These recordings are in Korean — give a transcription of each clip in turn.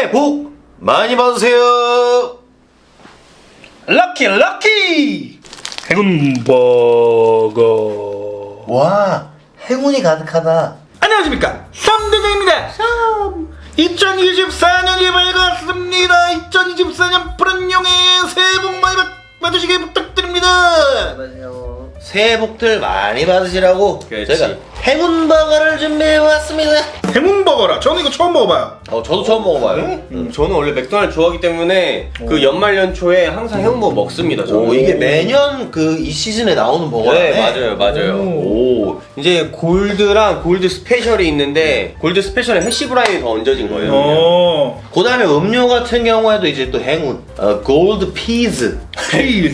새해 복 많이 받으세요. 럭키 럭키! 행운 버거. 와, 행운이 가득하다. 안녕하십니까? 쌈대장입니다. 쌈 2024년이 밝았습니다. 2024년 푸른 용의 새해 복 많이 받, 받으시길 부탁드립니다. 새해 복들 많이 받으시라고 그렇지. 저희가 행운 버거를 준비해왔습니다. 행운 버거라 저는 이거 처음 먹어봐요 어, 저도 처음 먹어봐요. 음, 저는 원래 맥도날드 좋아하기 때문에 그 연말 연초에 항상 행복 먹습니다. 저는. 오, 이게 매년 그 이 시즌에 나오는 버거네. 네 맞아요 맞아요. 오. 이제 골드랑 골드 스페셜이 있는데 골드 스페셜에 해시 브라운이 더 얹어진 거예요. 어 그 다음에 음료 같은 경우에도 이제 또 행운. 어, 골드 피즈.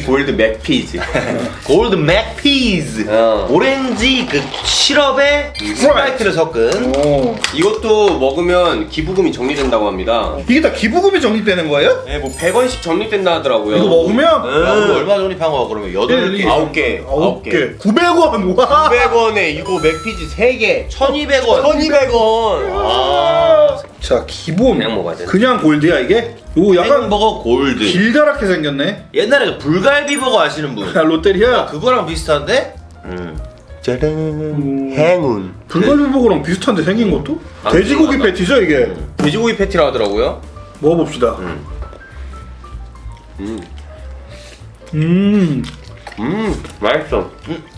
골드 맥피즈. 골드 맥피즈. 어. 오렌지 그 시럽 에 스프라이트를 섞은. 오. 이것도 먹으면 기부금이 정리된다고 합니다. 이게 다 기부금이 적립되는 거예요? 네, 뭐 100원씩 정리된다 하더라고요. 이거 먹으면 야, 오늘 얼마 적립한 거야 그러면 여덟 개. 아홉 개. 아홉 개 900원 와 900원에 이거 맥피즈 3개. 1200원. 1200원. 아. 자 기본 그냥 먹어야 돼. 그냥 골드야 이게? 오 약간 행운버거 골드. 길다랗게 생겼네 옛날에 그 불갈비 버거 아시는 분. 야 롯데리아 그거랑 비슷한데? 음. 짜란. 행운. 불갈비버거랑 비슷한데 생긴 것도? 아, 돼지고기 맞아. 패티죠 이게? 돼지고기 패티라 하더라고요. 먹어봅시다 음. 음 음, 맛있어.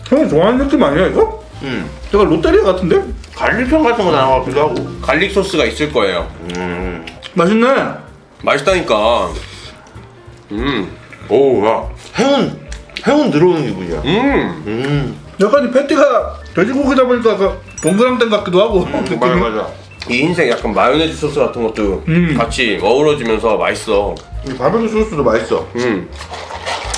형 좋아하는 느낌 아니야 이거? 음. 약간 롯데리아 같은데? 갈비편 같은 거 나온 것 같기도 하고. 갈릭 소스가 있을 거예요. 음. 맛있네 맛있다니까. 음. 오, 야. 행운. 행운 들어오는 기분이야. 음. 음. 약간 이 패티가 돼지고기다 보니까 그 동그랑땡 같기도 하고 느낌이. 맞아 맞아. 이 흰색 약간 마요네즈 소스 같은 것도 음. 같이 어우러지면서 맛있어. 이 바베큐 소스도 맛있어 음.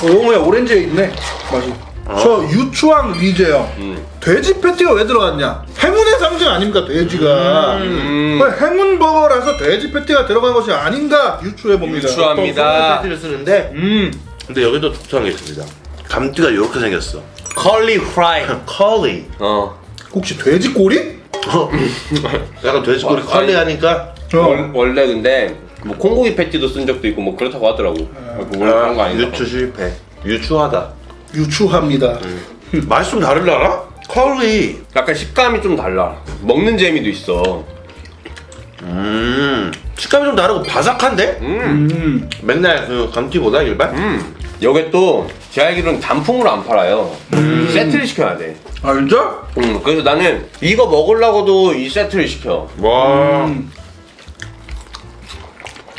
어, 영어에 오렌지에 있네 맛이 저 유추왕 리제요 음. 돼지 패티가 왜 들어갔냐 행운의 상징 아닙니까 돼지가 음. 그 행운 버거라서 돼지 패티가 들어간 것이 아닌가 유추해 봅니다 유추합니다. 패티를 쓰는데 음 근데 여기도 특수한 게 있습니다. 감튀가 이렇게 생겼어. 컬리 프라이. 컬리. 어. 혹시 돼지 꼬리? 약간 돼지꼬리 어, 컬리 아니. 하니까 원, 원래 근데 뭐 콩고기 패티도 쓴 적도 있고 뭐 그렇다고 하더라고. 뭐 그런 거 아니다. 유추 실패. 유추하다. 유추합니다 맛이 좀 다르려나? 컬리. 약간 식감이 좀 달라. 먹는 재미도 있어. 음. 식감이 좀 다르고 바삭한데? 음. 음 맨날 그 감튀보다 일반? 음. 여기 또 제가 알기로는 단품으로 안 팔아요. 세트를 시켜야 돼. 아 진짜? 음, 그래서 나는 이거 먹으려고도 이 세트를 시켜. 와. 음.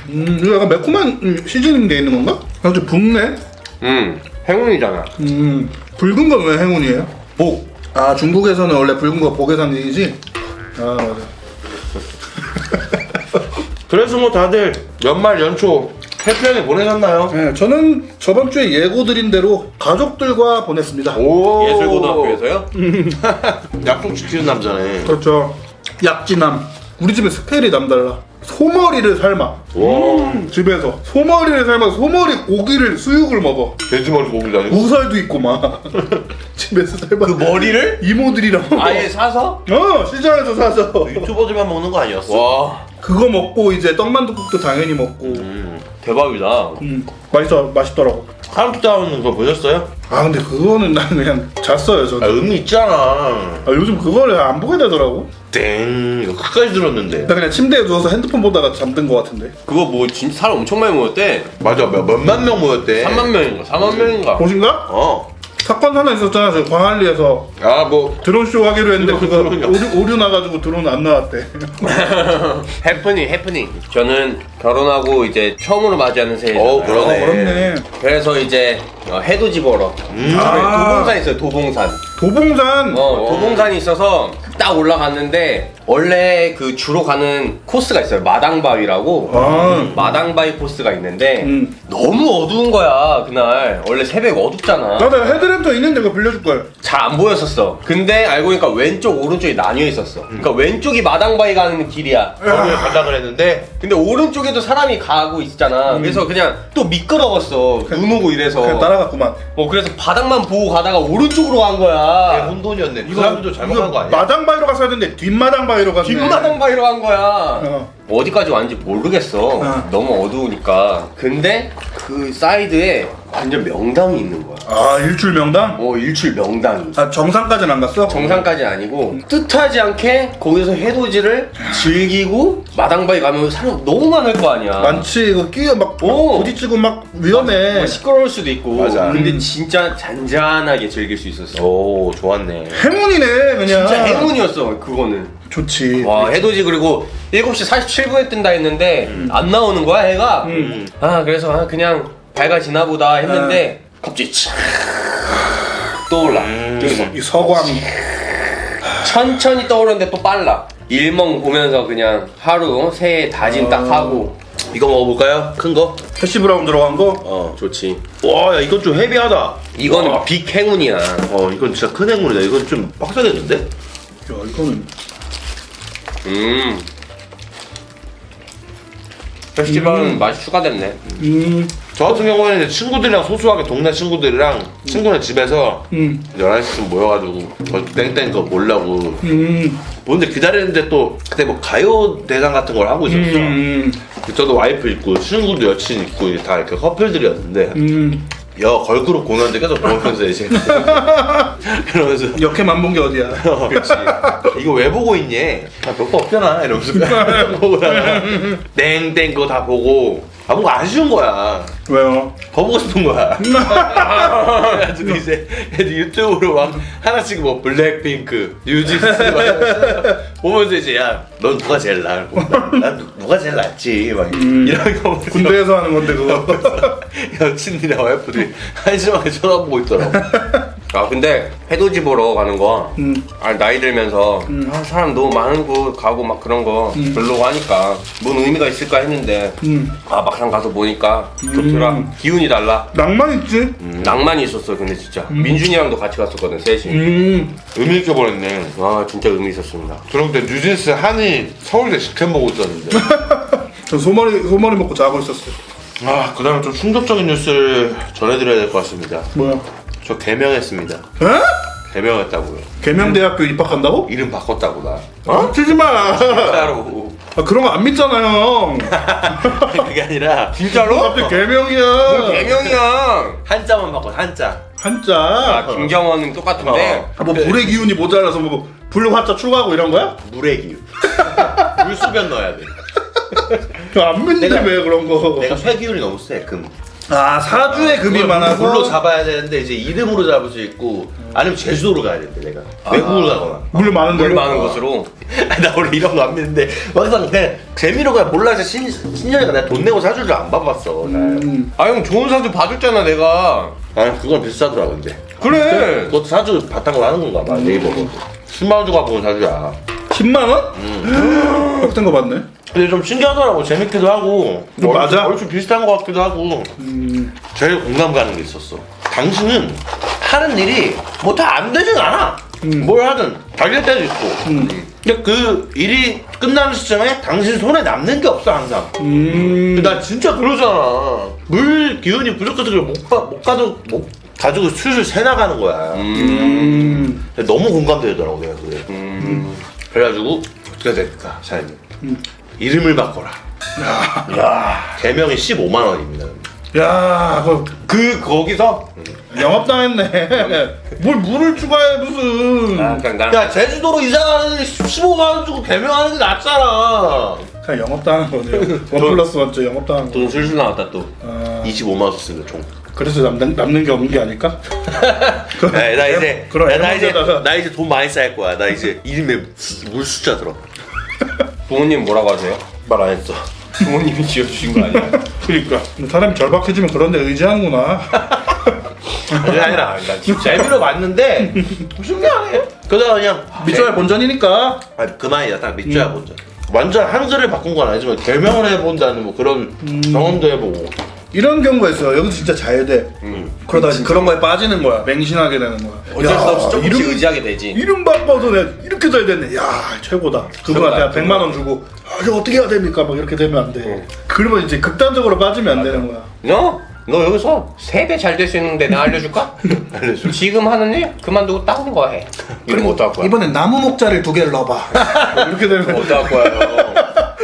음 이거 약간 매콤한 음, 시즈닝 돼 있는 건가? 아주 붉네 음, 행운이잖아. 음 붉은 건 왜 행운이에요? 복. 아 중국에서는 원래 붉은 거 복의 상징이지? 아 맞아 그래서 뭐 다들 연말 연초 해피하게 보내셨나요? 네, 저는 저번 주에 예고 드린 대로 가족들과 보냈습니다 오. 예술고등학교에서요? 약속 지키는 남자네. 그렇죠 약지남 우리 집에 스케일이 남달라 소머리를 삶아 와. 집에서 소머리를 삶아서 소머리 고기를 수육을 먹어 돼지머리 고기도 아니고. 우설도 있고 막 집에서 삶아 그 머리를 이모들이랑 먹어. 아예 사서? 어 시장에서 사서 유튜버들만 먹는 거 아니었어? 와, 그거 먹고 이제 떡만둣국도 당연히 먹고 음. 대박이다. 음, 맛있어 맛있더라고 카운트다운 거 보셨어요? 아 근데 그거는 난 그냥 잤어요 아, 저는 의미 있잖아. 아, 요즘 그거를 안 보게 되더라고 땡. 이거 끝까지 들었는데. 나 그냥 침대에 누워서 핸드폰 보다가 잠든 것 같은데 그거 뭐 진짜 사람 엄청 많이 모였대. 맞아. 몇, 몇만 명 모였대. 3만 명인가? 4만 명인가? 보신가? 어. 사건 하나 있었잖아 저 광안리에서 아, 뭐. 드론쇼 하기로 했는데 그거 드론이요? 오류, 오류 나가지고 드론 안 나왔대 해프닝, 해프닝. 저는 결혼하고 이제 처음으로 맞이하는 새해잖아요. 어, 그러네. 어 그렇네 그래서 이제 어, 해돋이 보러 음. 아. 도봉산 있어요 도봉산 도봉산 어 도봉산이 있어서 딱 올라갔는데 원래 그 주로 가는 코스가 있어요. 마당바위라고. 아. 마당바위 코스가 있는데 음. 너무 어두운 거야 그날. 원래 새벽 어둡잖아. 나도 헤드램프 있는데 그거 빌려줄걸 잘안 보였었어. 근데 알고 보니까 왼쪽 오른쪽이 나뉘어 있었어. 그러니까 왼쪽이 마당바위 가는 길이야. 거기를 가려 그랬는데. 근데 오른쪽에도 사람이 가고 있잖아. 그래서 그냥 또 미끄러웠어. 눈 오고 이래서. 그냥 따라갔구만. 어 그래서 바닥만 보고 가다가 오른쪽으로 간 거야. 혼돈이었네. 그 사람들도 잘못한 거 아니야? 마당 바위로 갔어야 되는데 뒷마당 바위 로 갔네 뒷마당 바위로 간 거야. 어. 어디까지 왔는지 모르겠어. 어. 너무 어두우니까. 근데 그 사이드에 완전 명당이 있는 거야. 아 일출 명당? 어, 일출 명당이. 아 정상까지는 안 갔어? 정상까지 아니고 뜻하지 않게 거기서 해돋이를 즐기고 마당바위 가면 사람 너무 많을 거 아니야. 많지 이거 끼어 막 오. 부딪히고 막 위험해 뭐 시끄러울 수도 있고. 맞아. 근데 음. 진짜 잔잔하게 즐길 수 있었어. 오 좋았네. 행운이네 그냥 진짜 행운이었어 그거는. 좋지 와 해돋이 그리고 7시 47분에 뜬다 했는데 안 나오는 거야 해가. 음. 아 그래서 아, 그냥 밝아지나 보다 했는데 갑자기 촥 떠올라. 여기서 이 서광 천천히 떠오르는데 또 빨라. 일멍 보면서 그냥 하루 새해 다짐 딱 아. 하고. 이거 먹어볼까요? 큰 거? 해시 브라운 들어간 거? 어 좋지. 와, 야, 이건 좀 헤비하다. 이건 와. 빅 행운이야. 어, 이건 진짜 큰 행운이다. 이건 좀 빡세겠는데? 야 이거는 음. 페스티벌은 맛이 추가됐네. 음, 저 같은 경우에는 이제 친구들이랑 소소하게 동네 친구들이랑 친구네 집에서 음, 11시쯤 모여가지고 저 땡땡 거 보려고. 음, 보는데 기다리는데 또 그때 뭐 가요 대상 같은 걸 하고 있었어. 음, 저도 와이프 있고 친구도 여친 있고 다 이렇게 커플들이었는데. 음. 야 걸그룹 공연도 계속 보면서 이제 이러면서 역해 만본 게 어디야 어, 그렇지. 이거 왜 보고 있니? 아, 별거 없잖아. 이러면서 보다가 땡땡 그거 다 보고 아 뭔가 아쉬운 거야. 왜요? 더 보고 싶은 거야. 그래가지고 이제 애들 유튜브로 막 하나씩 뭐 블랙핑크, 뉴진스 막 보면서 이제 야, 넌 누가 제일 나아? 난 누가 제일 낫지? 막 이런 거 보면서 군대에서 하는 건데 그거 여친이랑 와이프들이 한심하게 쳐다보고 있더라고. 아 근데 해돋이 보러 가는 거. 음. 아 나이 들면서 아, 사람 너무 많은 곳 가고 막 그런 거 별로고 하니까 뭔 의미가 있을까 했는데 음. 아 막상 가서 보니까 좋더라. 음. 기운이 달라. 낭만 있지? 낭만이 있었어 근데 진짜 민준이랑도 같이 갔었거든 셋이. 음. 의미 있게 보냈네. 와 진짜 의미 있었습니다. 때 뉴진스 한이 서울대 직캠 보고 있었는데. 저 소머리 소머리 먹고 자고 있었어요 아, 그 다음에 좀 충격적인 뉴스를 전해드려야 될 것 같습니다. 뭐야? 저 개명했습니다. 에? 개명했다고요. 계명대학교 입학한다고? 이름 바꿨다고, 나. 어? 치지 마. 진짜로. 아, 그런 거 안 믿잖아요. 그게 아니라, 진짜로? 갑자기 개명이야. 개명이야. 한자만 바꿔, 한자. 한자. 아 김경원은 똑같은데. 아, 뭐 불의 기운이 모자라서 뭐 불화자 추가하고 이런 거야? 물의 기운. 물수변 넣어야 돼. 안 믿는데 내가- 왜 그런 거? 내가 쇠 기운이 너무 세, 금. 아 사주에 금이 많아서 물로 잡아야 되는데, 이제 이름으로 잡을 수 있고, 아니면 제주도로 가야 되는데, 내가. 외국으로 가거나. 물 많은 물 데로. 많은 곳으로. 아, 나 원래 이런 거 안 믿는데 막상 그냥 재미로 그냥 몰라서 신, 신년이가 내가 돈 내고 줄안 봐봤어 날. 음. 아형 좋은 사주 봐줬잖아 내가. 아 그건 비싸더라 근데 그래. 그것도 사주 바탕으로 하는 건가 봐 네이버로 10만 원 주고 가본 사주야 10만 원? 흑된 거 봤네. 근데 좀 신기하더라고 재밌기도 하고 좀 얼추- 맞아? 얼추 비슷한 것 같기도 하고 음. 제일 공감 가는 게 있었어 당신은 하는 일이 뭐 다 안 되진 않아 음. 뭘 하든 잘될 때도 있고 음. 근데 그 일이 끝나는 시점에 당신 손에 남는 게 없어 항상 음. 나 진짜 그러잖아. 물 기운이 부족해서 그걸 못, 가, 못 가지고 못 가지고 술술 새 나가는 거야. 음. 근데 너무 공감되더라고 내가 그게. 음. 그래가지고 어떻게 될까 사장님? 음. 이름을 바꿔라. 야, 개명이 15만 원입니다. 야, 그 그 거기서 영업당했네. 뭘 물을 추가해 무슨? 아, 그러니까 나야 제주도로 이사 가는데 15만 원 주고 개명하는 게 낫잖아. 그냥 영업당한 거네요. 원 플러스 원죠 영업당한 거. 돈 술술 나왔다 또. 아, 25만 원 썼습니다 총. 그래서 남는, 남는 게 없는 게 아닐까? 야, 나 이제 그럼 야, 나 이제. 나 이제 돈 많이 쌓일 거야. 나 이제 이름에 물 숫자 들어. 부모님 뭐라고 하세요? 말 안 했어. 부모님이 지어주신 거 아니야? 그러니까 사람이 절박해지면 그런 데 의지하는구나. 그게 아니라 재미로 봤는데 신기하네. 그러다가 그냥 미쳐야 본전이니까. 아 그만이야 딱 밑줘야 본전. 완전 한글을 바꾼 건 아니지만 개명을 해본다는 뭐 그런 경험도 해보고. 이런 경우가 있어요. 여기서 진짜 잘 돼. 음. 그러다 그런 거에 빠지는 거야. 맹신하게 되는 거야. 어쩔 수 없이 조금씩 이름, 의지하게 되지. 이름 바꿔서 내가 이렇게 잘 됐네. 야 최고다. 그분한테 한 최고다, 100만 원 주고 아, 이거 어떻게 해야 됩니까? 막 이렇게 되면 안 돼. 응. 그러면 이제 극단적으로 빠지면 안 되는 거야. 너? 너 여기서 세 배 잘 될 수 있는데 내가 알려줄까? 알려줘. 지금 하는 일 그만두고 다른 거 해. 이러면 어떡할 거야? 이번엔 나무 목자를 두 개를 넣어봐. 이렇게 되면 어떡할 거야?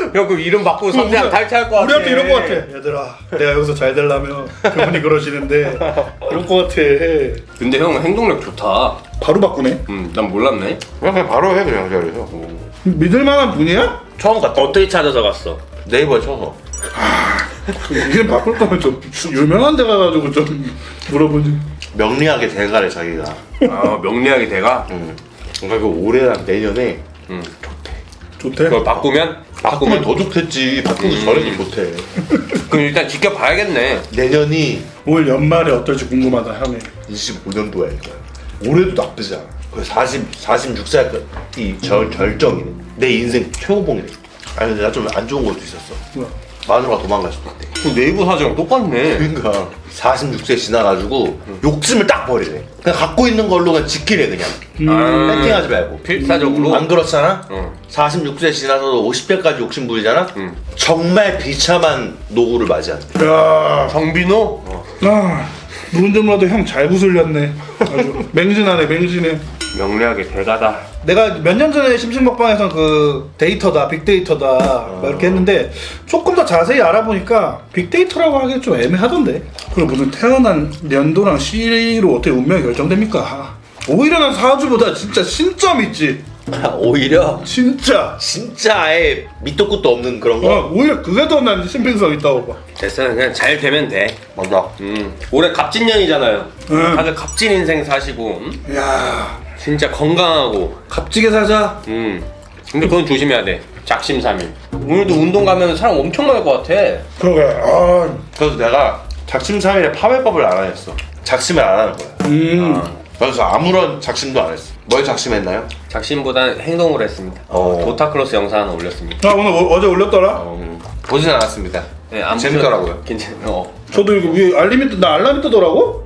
형? 형 그럼 이름 바꾸고 선택하면 탈퇴할 것 같아. 우리한테 이런 거 같아. 얘들아, 내가 여기서 잘 되려면 그분이 그러시는데 이런 거 같아. 근데 형 행동력 좋다. 바로 바꾸네. 음, 난 몰랐네. 그냥, 그냥 바로 해 그냥 자리에서 믿을 만한 분이야? 처음 갔다 어떻게 찾아서 갔어? 네이버에 쳐서 이름 바꿀 거면 좀 유명한 데 가가지고 좀 물어보지. 명리하게 대가래 자기가 아 명리하게 돼가. 응. 그러니까 그 올해랑 내년에 음. 좋대. 그걸 바꾸면? 바꾸면 바꾸면 더 좋겠지. 바꾸기 전에는 못해. 그럼 일단 지켜봐야겠네. 내년이 올 연말에 어떨지 궁금하다 형이. 25년도야 이거. 올해도 나쁘지 않아. 그 40, 46살 이 절, 절정이네 내 인생 최고봉이네 아니 근데 나 좀 안 좋은 것도 있었어. 뭐야? 마누라가 도망갈 수도 있대 그 네이버 사진랑 똑같네. 그러니까 46세 지나가지고 욕심을 딱 버리래 그냥 갖고 있는 걸로 그냥 지키래 그냥 아, 뺏팅하지 말고 필사적으로. 안 그렇잖아? 응. 46세 지나서도 50대까지 욕심 부리잖아? 응. 정말 비참한 노후를 맞이한대 야, 정빈호? 아, 누군지 몰라도 형 잘 구슬렸네. 아주 맹진하네, 맹진해. 명리하게 대가다. 내가 몇 년 전에 심심먹방에서 그 데이터다, 빅데이터다 막 이렇게 했는데 조금 더 자세히 알아보니까 빅데이터라고 하기 좀 애매하던데. 그리고 무슨 태어난 연도랑 시로 어떻게 운명이 결정됩니까? 오히려 난 사주보다 진짜 신점 있지. 오히려 진짜. 진짜 아예 밑도 끝도 없는 그런 거? 어, 오히려 그게 더 난 신빙성 있다고 봐. 됐어 그냥 잘 되면 돼. 맞아 음. 올해 갑진년이잖아요. 응. 다들 갑진 인생 사시고 음? 야 진짜 건강하고. 값지게 사자. 음. 근데 그건 조심해야 돼. 작심삼일. 오늘도 운동 가면 사람 엄청 많을 것 같아. 그러게. 아, 그래서 내가 작심삼일의 파멸법을 알아냈어 작심을 안 하는 거야 음. 그래서 아무런 작심도 안 했어 뭘 작심했나요? 작심보다는 행동을 했습니다. 어. 도타클로스 영상 하나 올렸습니다. 아 오늘 어, 어제 올렸더라. 음, 보진 않았습니다 네, 아무튼 재밌더라고요 괜찮. 어. 저도 이거 위에 알림이 뜨, 나 알람이 뜨더라고.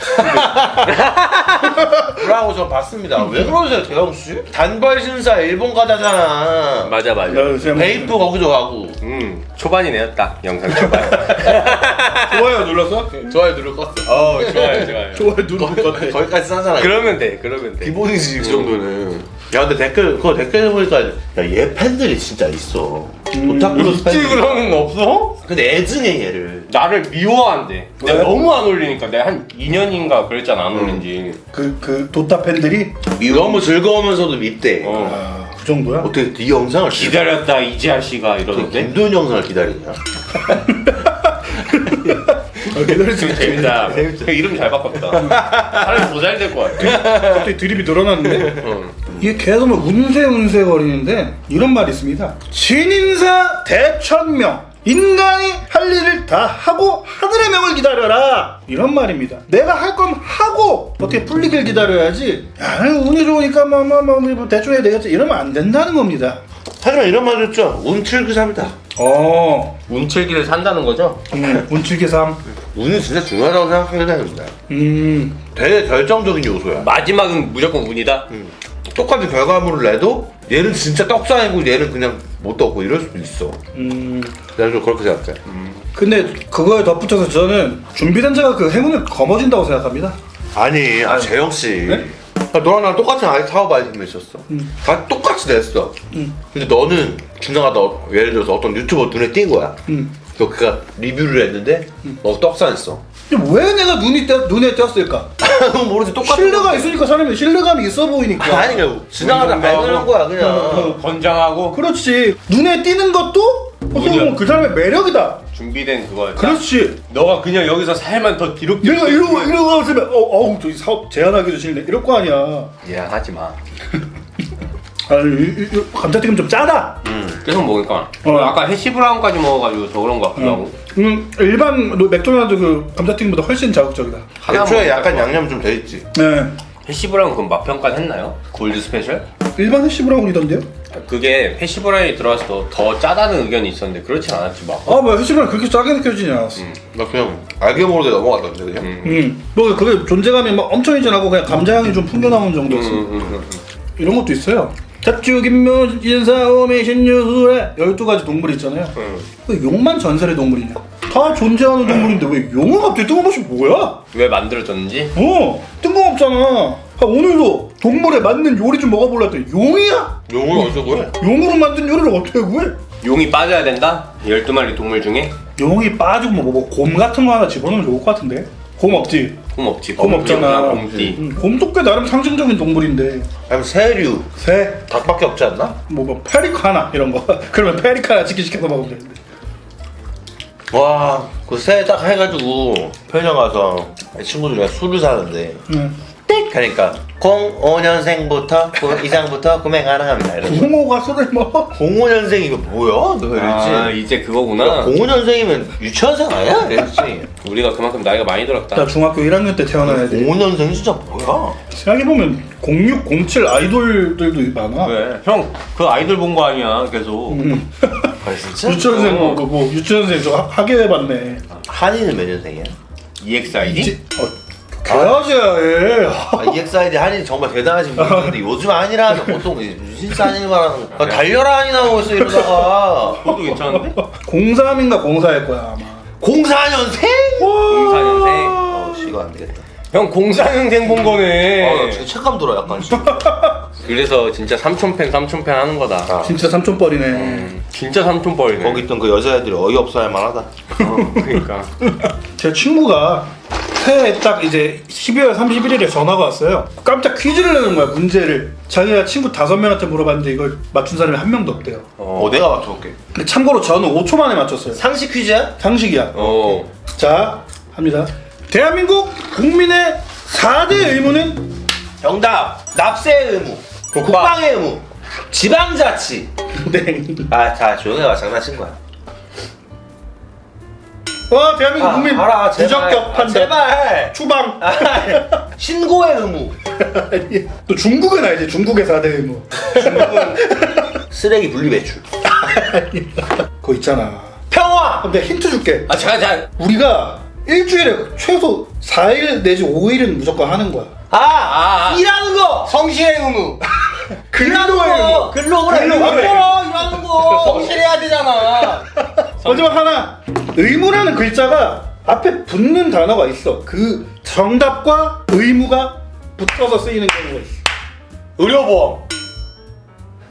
그러고 저 봤습니다 왜 그러세요 대형씨? 단벌 신사 일본 가다잖아 맞아 맞아. 나 그냥 베이프 거기도 가고 음 초반이네요 딱 영상 초반. 좋아요 눌렀어? 좋아요 누를 껐어 어 좋아요 좋아요. 좋아요 같아. 거기까지 싸잖아 그러면 돼 그러면 돼. 기본이지 그 정도는 야 근데 댓글 그거 댓글 보니까 야 얘 팬들이 진짜 있어 오타쿠로 있지 팬들이 그러면 없어? 근데 애증해 얘를 나를 미워한대. 왜? 내가 너무 안 올리니까 내가 한 2년인가 그랬잖아 안 올린 지. 그, 그 도타 팬들이 너무 즐거우면서도 밉대 어. 아, 그 정도야? 어떻게 네 영상을 기다렸다 이지아 씨가 이러는데. 김도현 영상을 기다리냐 아, 기다릴 수 있지. 재밌다. 그 이름 잘 바꿨다. 사람이 더잘될것 같아. 갑자기 드립이 늘어났는데 응. 이게 계속 막 운세 운세 거리는데 이런 말이 있습니다. 신인사 대천명. 인간이 할 일을 다 하고 하늘의 명을 기다려라 이런 말입니다. 내가 할 건 하고 어떻게 풀리길 기다려야지. 야 운이 좋으니까 뭐뭐뭐 뭐, 대충 해야 되겠지 이러면 안 된다는 겁니다. 하지만 이런 말 했죠 운칠기삼이다 어, 운칠기를 산다는 거죠? 음, 운칠기 삼. 운이 진짜 중요하다고 생각하게 됩니다 음, 되게 결정적인 요소야 마지막은 무조건 운이다. 똑같은 결과물을 내도 얘는 진짜 떡상이고 얘는 그냥 못 떴고 이럴 수도 있어 음. 내가 좀 그렇게 생각해 근데 그거에 덧붙여서 저는 준비된 자가 그 행운을 거머쥔다고 생각합니다. 아니 아 재영 씨 네? 아, 너랑 나랑 똑같은 아이 사업 아이템을 있었어 음. 다 똑같이 냈어 음. 근데 너는 중간가다 어- 예를 들어서 어떤 유튜버 눈에 띈 거야 음. 그래서 그가 리뷰를 했는데 너 떡상했어 근데 왜 내가 눈이 떼, 눈에 띄었을까? 모르지 똑같은 신뢰가. 있으니까 사람이 신뢰감이 있어 보이니까. 아니 그냥 지나가다 발견한 거야 그냥 건장하고 그렇지. 눈에 띄는 것도 어떻게 보면 그 사람의 매력이다. 준비된 그거였다. 그렇지. 너가 그냥 여기서 살만 더 뒤로 내가 이러고 이러고 있으면 어, 어우 저기 사업 제안하기도 싫네. 이럴 거 아니야. 마. 아니 이, 이, 이, 감자튀김 좀 짜다. 계속 먹으니까. 어. 아까 해시 브라운까지 먹어가지고 더 그런 거 같기도 하고. 음 일반 노- 맥도날드 그 감자튀김보다 훨씬 자극적이다. 하나 애초에 약간 거. 양념 좀 돼 있지 네. 해시 브라운 그럼 맛평가 했나요? 골드 스페셜? 일반 해시 브라운이던데요? 그게 해시브라운이 들어와서 더, 더 짜다는 의견이 있었는데 그렇진 않았지 막. 아, 뭐 해시브라운 그렇게 짜게 느껴지지 않았어. 음. 나 그냥 알게 모르게 넘어갔던데 그냥 음. 음. 뭐 그게 존재감이 막 엄청 있진않고 그냥 감자향이 좀 풍겨나오는 정도였어. 음, 음, 음, 음. 이런 것도 있어요. tab주 김묘 인사오메 신유술에 12가지 동물이 있잖아요. 음. 왜 용만 전설의 동물이냐? 다 존재하는 동물인데 왜 용은 갑자기 뜬금없이 뭐야? 왜 만들어졌는지? 어 뜬금없잖아. 아, 오늘도 동물에 맞는 요리 좀 먹어볼라 했더니 용이야? 용을 어디서 구해? 용으로 만든 요리를 어떻게 구해? 용이 빠져야 된다? 12마리 동물 중에? 용이 빠지고 뭐, 뭐, 곰 같은 거 하나 집어넣으면 좋을 것 같은데? 곰 없지? 곰 없지. 곰 없잖아. 곰띠. 음, 곰도 꽤 나름 상징적인 동물인데 아니면 새류 새, 닭밖에 없지 않나? 뭐, 뭐 페리카나 이런 거 그러면 페리카나 치킨 시켜서 먹으면 되는데 와, 그새딱 해가지고 편의점 가서 친구들이랑 술을 사는데 응. 띡 하니까 05년생부터 이상부터 구매 가능합니다. 이러고 부모가 술을 먹어? 05년생 이거 뭐야? 내가 아, 이랬지. 이제 그거구나. 05년생이면 유치원생 아니야? 이랬지. 우리가 그만큼 나이가 많이 들었다. 나 중학교 1학년 때 태어나야 돼 05년생 진짜 뭐야? 생각해보면 06, 07 아이돌들도 많아 왜? 형, 그 아이돌 본 거 아니야, 계속. 음. 아 진짜? 유치원생 어. 뭐, 그뭐 유치원생 저 하- 하게 해봤네 한이는 몇 년생이야? EXID? 지- 어, 개하지야 얘 아, EXID 한이 정말 대단하신 분인데 요즘 한이라면 보통 진짜 한이 말하는 거. 아, 달려라 한이 나오고 있어 이러다가 그것도 괜찮은데? 03인가 04일 거야 아마 04년생? 04년생. 어, 씨, 이거 안 되겠다. 형, 04년생 본 아, 나 거네. 진짜 책감 들어 약간 지금. 그래서 진짜 삼촌팬, 삼촌팬 하는 거다. 아, 진짜 삼촌뻘이네 음, 진짜 삼촌뻘이네. 거기 있던 그 여자애들이 어이없어 할 만하다. 어, 그러니까. 제 친구가 새해 딱 이제 12월 31일에 전화가 왔어요 깜짝 퀴즈를 내는 거야 문제를 자기가 친구 다섯 명한테 물어봤는데 이걸 맞춘 사람이 한 명도 없대요 어, 내가 맞춰볼게. 근데 참고로 저는 5초 만에 맞췄어요 상식 퀴즈야? 상식이야 어. 자 합니다 대한민국 국민의 4대 의무는 정답. 납세 의무. 국방의 의무. 지방자치. 네. 아, 자, 조용히 와. 장난친 거야. 와 대한민국 국민 알아, 제발. 부적격 아, 판단 제발. 추방 아, 신고의 의무. 또 중국은 알지 중국의 4대 의무 쓰레기 분리 배출. 그거 있잖아 평화. 근데 힌트 줄게 아, 잠깐, 잠깐. 우리가 일주일에 최소 4일 내지 5일은 무조건 하는 거야 아, 아, 아. 일하는 거. 성실의 의무. 근로의 의무 근로 그래. 근로 일하는 거. 성실해야 되잖아. 마지막 하나 의무라는 글자가 앞에 붙는 단어가 있어 그 정답과 의무가 붙어서 쓰이는 경우가 있어 의료보험.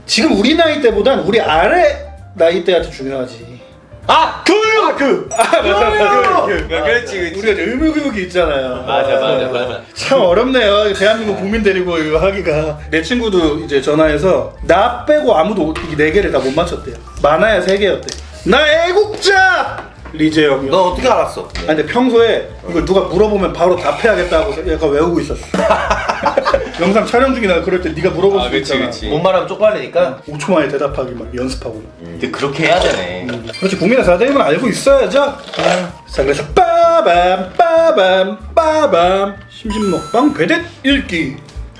지금 우리 나이 때보단 우리 아래 나이 때가 더 중요하지 아, 교육! 그! 아 맞아 맞아 그, 그. 그렇지, 그렇지. 우리가 이제 의무교육이 있잖아요 맞아, 맞아, 맞아. 참 어렵네요 대한민국 국민 데리고 이거 하기가 내 친구도 이제 전화해서 나 빼고 아무도 이네 개를 다 못 맞췄대요 많아야 세 개였대 나 애국자! 리재영이요 너 어떻게 알았어? 아니 근데 평소에 이걸 누가 물어보면 바로 답해야겠다고 약간 외우고 있었어. 영상 촬영 중이나 그럴 때 네가 물어볼 아, 수도 그치, 있잖아. 그치. 못 말하면 쪽팔리니까. 5초 만에 대답하기 막 연습하고. 근데 그렇게 해야 되네. 그렇지 국민의 4대임은 알고 있어야죠. 아, 자 그래서 빠밤 빠밤 빠밤. 심심먹방 배댓 읽기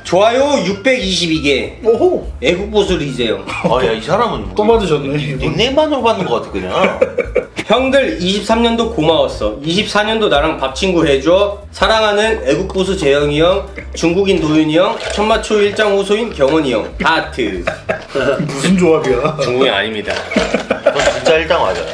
좋아요 622개. 오호 애국보수 리제형. 아, 야, 이 사람은 또 받으셨네 이분. 닉네임만으로 받는 것 같아, 그냥. 형들 23년도 고마웠어. 24년도 나랑 밥 친구 해줘. 사랑하는 애국보수 재영이 형, 중국인 도윤이 형, 천마초 일장 호소인 경원이 형. 하트. 무슨 조합이야 중국인 아닙니다. 그건 진짜 일당 맞아요.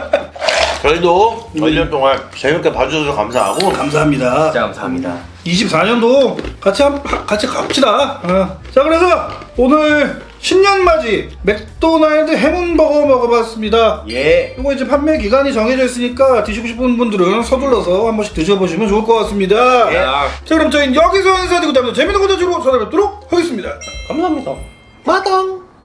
저희도 1년 동안 재밌게 봐주셔서 감사하고 감사합니다 진짜 감사합니다. 24년도 같이 한, 같이 갑시다. 어. 자 그래서 오늘 신년맞이 맥도날드 해문버거 먹어봤습니다. 예. 이거 이제 판매 기간이 정해져 있으니까 드시고 싶은 분들은 서둘러서 한 번씩 드셔보시면 좋을 것 같습니다. 예. 자 그럼 저희는 여기서 인사드리고 다음에 재밌는 콘텐츠로 찾아뵙도록 하겠습니다. 감사합니다. 마당.